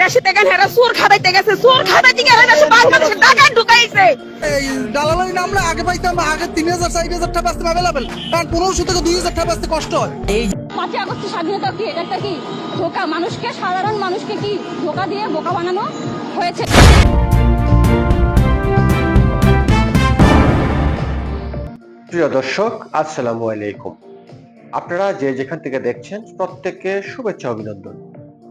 দেশে থেকে হেরা সুর খাদাইতে গেছে খাদাইতে গেলে দেশে বাংলাদেশে টাকা ঢুকাইছে। এই নামলে আগে পাইতাম আগে তিন হাজার চার হাজার টাকা বাঁচতে অ্যাভেলেবেল কারণ পনেরোশো থেকে দুই হাজার টাকা বাঁচতে কষ্ট হয়। পাঁচই আগস্ট স্বাধীনতা কি? এটা কি ধোকা? মানুষকে সাধারণ মানুষকে কি ধোকা দিয়ে বোকা বানানো হয়েছে? প্রিয় দর্শক আসসালামু আলাইকুম। আপনারা যে যেখান থেকে দেখছেন প্রত্যেককে শুভেচ্ছা অভিনন্দন।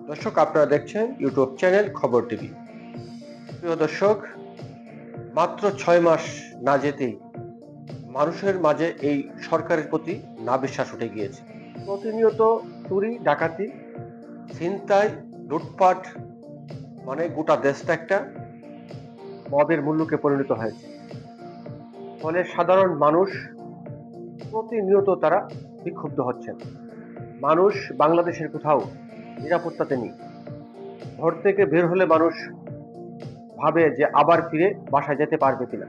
দর্শক, আপনারা দেখছেন ইউটিউব চ্যানেল খবর টিভি। প্রিয় দর্শক, মাত্র ছয় মাস না যেতেই মানুষের মাঝে এই সরকারের প্রতি না বিশ্বাস উঠে গিয়েছে। প্রতিনিয়ত চুরি, ডাকাতি, ছিনতাই, লুটপাট মানে গোটা দেশটা একটা মদের মূল্যকে পরিণত হয়েছে। ফলে সাধারণ মানুষ প্রতিনিয়ত তারা বিক্ষুব্ধ হচ্ছেন। মানুষ বাংলাদেশের কোথাও নিরাপত্তাতে নেই। ঘর থেকে বের হলে মানুষ ভাবে যে আবার ফিরে বাসায় যেতে পারবে কিনা।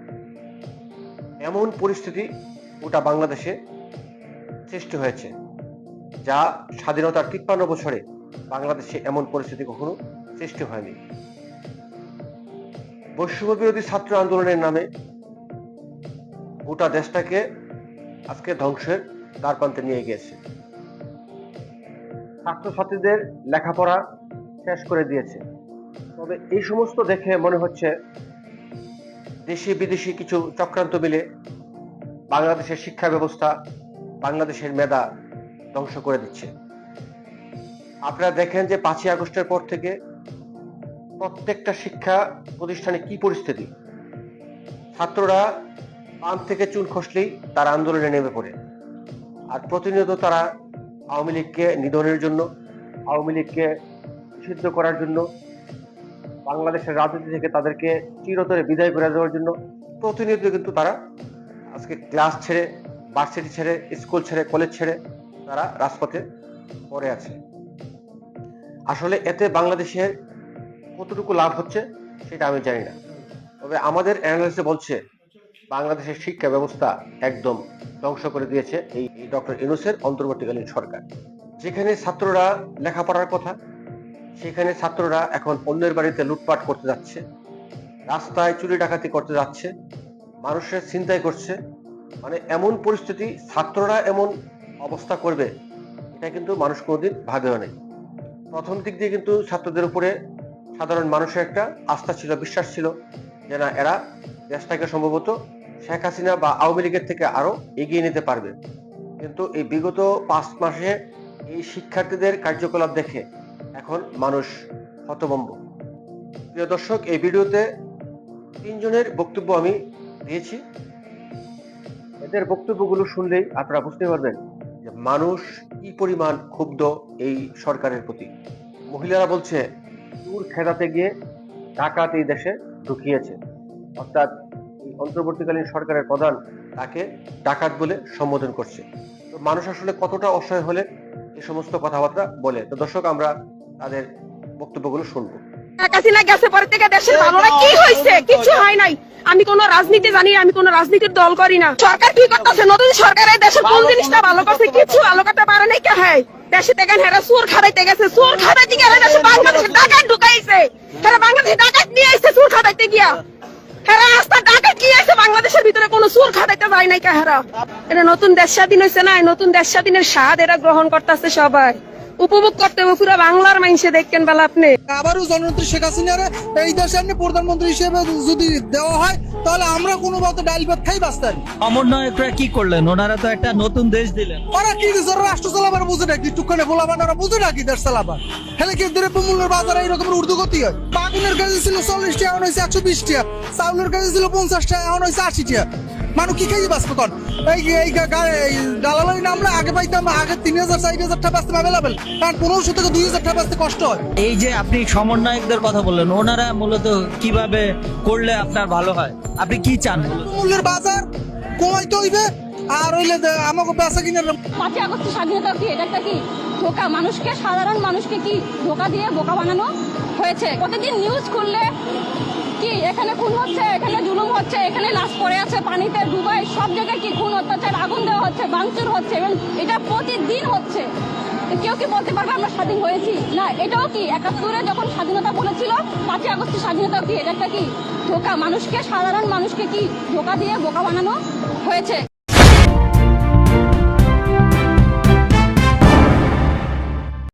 এমন পরিস্থিতি গোটা বাংলাদেশে সৃষ্টি হয়েছে, যা স্বাধীনতার তিপ্পান্ন বছরে বাংলাদেশে এমন পরিস্থিতি কখনো সৃষ্টি হয়নি। বৈষম্য বিরোধী ছাত্র আন্দোলনের নামে গোটা দেশটাকে আজকে ধ্বংসের দ্বারপ্রান্তে নিয়ে গিয়েছে। ছাত্রছাত্রীদের লেখাপড়া শেষ করে দিয়েছে। তবে এই সমস্ত দেখে মনে হচ্ছে দেশি বিদেশি কিছু চক্রান্ত মিলে বাংলাদেশের শিক্ষা ব্যবস্থা বাংলাদেশের মেধা ধ্বংস করে দিচ্ছে। আপনারা দেখেন যে পাঁচই আগস্টের পর থেকে প্রত্যেকটা শিক্ষা প্রতিষ্ঠানে কি পরিস্থিতি? ছাত্ররা পান থেকে চুল খসলেই তারা আন্দোলনে নেমে পড়ে। আর প্রতিনিয়ত তারা আওয়ামী লীগকে নিধনের জন্য, আওয়ামী লীগকে নিষিদ্ধ করার জন্য, বাংলাদেশের রাজনীতি থেকে তাদেরকে চিরতরে বিদায় করে দেওয়ার জন্য প্রতিনিয়ত কিন্তু তারা আজকে ক্লাস ছেড়ে ভার্সিটি ছেড়ে স্কুল ছেড়ে কলেজ ছেড়ে তারা রাজপথে পড়ে আছে। আসলে এতে বাংলাদেশের কতটুকু লাভ হচ্ছে সেটা আমি জানি না। তবে আমাদের অ্যানালিসে বলছে, বাংলাদেশের শিক্ষা ব্যবস্থা একদম ধ্বংস করে দিয়েছে এই ডক্টর ইনুসের অন্তর্বর্তীকালীন সরকার। যেখানে ছাত্ররা লেখাপড়ার কথা, সেখানে ছাত্ররা এখন অন্যের বাড়িতে লুটপাট করতে যাচ্ছে, রাস্তায় চুরি ডাকাতি করতে যাচ্ছে, মানুষের চিন্তাই করছে। মানে এমন পরিস্থিতি ছাত্ররা এমন অবস্থা করবে, এটা কিন্তু মানুষ কোনোদিন ভাবেও নেই। প্রথম দিক দিয়ে কিন্তু ছাত্রদের উপরে সাধারণ মানুষের একটা আস্থা ছিল, বিশ্বাস ছিল যে না, এরা দেশটাকে সম্ভবত শেখ হাসিনা বা আওয়ামী লীগের থেকে আরও এগিয়ে নিতে পারবে। কিন্তু এই বিগত পাঁচ মাসে এই শিক্ষার্থীদের কার্যকলাপ দেখে এখন মানুষ হতভম্ব। প্রিয় দর্শক, এই ভিডিওতে তিনজনের বক্তব্য আমি দিয়েছি। এদের বক্তব্যগুলো শুনলেই আপনারা বুঝতে পারবেন যে মানুষ কি পরিমাণ ক্ষুব্ধ এই সরকারের প্রতি। মহিলারা বলছে চুর খেদাতে গিয়ে ডাকাত এই দেশে ঢুকিয়েছে। অর্থাৎ অন্তর্বর্তীকালীন সরকারের প্রধান তাকে ডাকাত বলে সম্বোধন করছে। মানুষ আসলে কতটা অসহায় হলে এই সমস্ত কথাবার্তা বলে? তো দর্শক, আমরা তাদের বক্তব্যগুলো শুনব। গেছে পরে থেকে দেশের কি হয়েছে? কিছু হয় নাই। আমি কোন রাজনীতি জানি আমি কোন রাজনীতির দল করি না। সরকার কি করতেছে? নতুন সরকারের দেশের কোন জিনিসটা ভালো করছে? কিছু ভালো করতে পারে নাই কে? হ্যাঁ দেশে হেরা সুর গেছে। সুর খাদাইতে গেলে দেশে বাংলাদেশে ডাকাত ঢুকাইছে। হেরা বাংলাদেশে ডাকাত নিয়ে আসছে সুর খাদাইতে গিয়া। হেরা রাস্তা ডাকাত কি আছে? বাংলাদেশের ভিতরে কোন সুর খাদাইতে যায় নাই কে এটা নতুন দেশ স্বাধীন হয়েছে না? নতুন দেশ স্বাধীনের স্বাদ এরা গ্রহণ করতেছে সবাই। উপভোগ করতে হবে পুরো বাংলার মানুষে দেখেন বেলা আপনি। আবারও জননেত্রী শেখ হাসিনারে এই দেশের প্রধানমন্ত্রী হিসেবে যদি দেওয়া হয় তাহলে আমরা কোনো মতো ডাইল ভাত খাই বাঁচতে সমন্বয়করা কি করলেন? ওনারা তো একটা নতুন দেশ দিলেন। ওরা কি দিচ্ছে ওরা রাষ্ট্র চালাবার বুঝে নাকি? বলাবান ওরা বুঝে নাকি দেশ চালাবার? হেলে কি মূল্যের বাজারে এইরকম ঊর্ধ্বগতি হয়? বাগুনের কাছে ছিল চল্লিশ টাকা এখন হয়েছে একশো বিশ টাকা চাউলের কাছে ছিল পঞ্চাশ টাকা এখন হয়েছে আশি টাকা মানুষ কি খাই বাঁচবে কন? এই এই গা- গা- এই দালালাই নামলে আগে পাইতাম আগে তিন হাজার চার হাজার টাকা বাঁচতে অ্যাভেলেবেল কারণ পনেরোশো থেকে দুই হাজার টাকা বাঁচতে কষ্ট হয়। এই যে আপনি সমন্বয়কদের কথা বললেন ওনারা মূলত কীভাবে করলে আপনার ভালো হয়? আপনি কি চান মূল্যের বাজার কমাইতে হইবে আর হইলে যে আমাকে বেচা কিনার পাঁচই আগস্ট স্বাধীনতা কি এটা একটা কি? ধোকা? মানুষকে সাধারণ মানুষকে কি ধোকা দিয়ে বোকা বানানো? হয়েছে। প্রতিদিন নিউজ খুললে? কি, এখানে খুন হচ্ছে, এখানে জুলুম হচ্ছে, এখানে লাশ পড়ে আছে পানিতে ডুবাই সব জায়গায় কি খুন অত্যাচার, আগুন দেওয়া হচ্ছে, ভাঙচুর হচ্ছে, এবং এটা প্রতিদিন হচ্ছে। কেউ কি বলতে পারবে আমরা স্বাধীন হয়েছি? না, এটাও কি, একাত্তরে যখন স্বাধীনতা বলেছিল, পাঁচই আগস্টের স্বাধীনতা কি, এটা একটা কি, ধোকা? মানুষকে, সাধারণ মানুষকে কি ধোকা দিয়ে বোকা বানানো হয়েছে?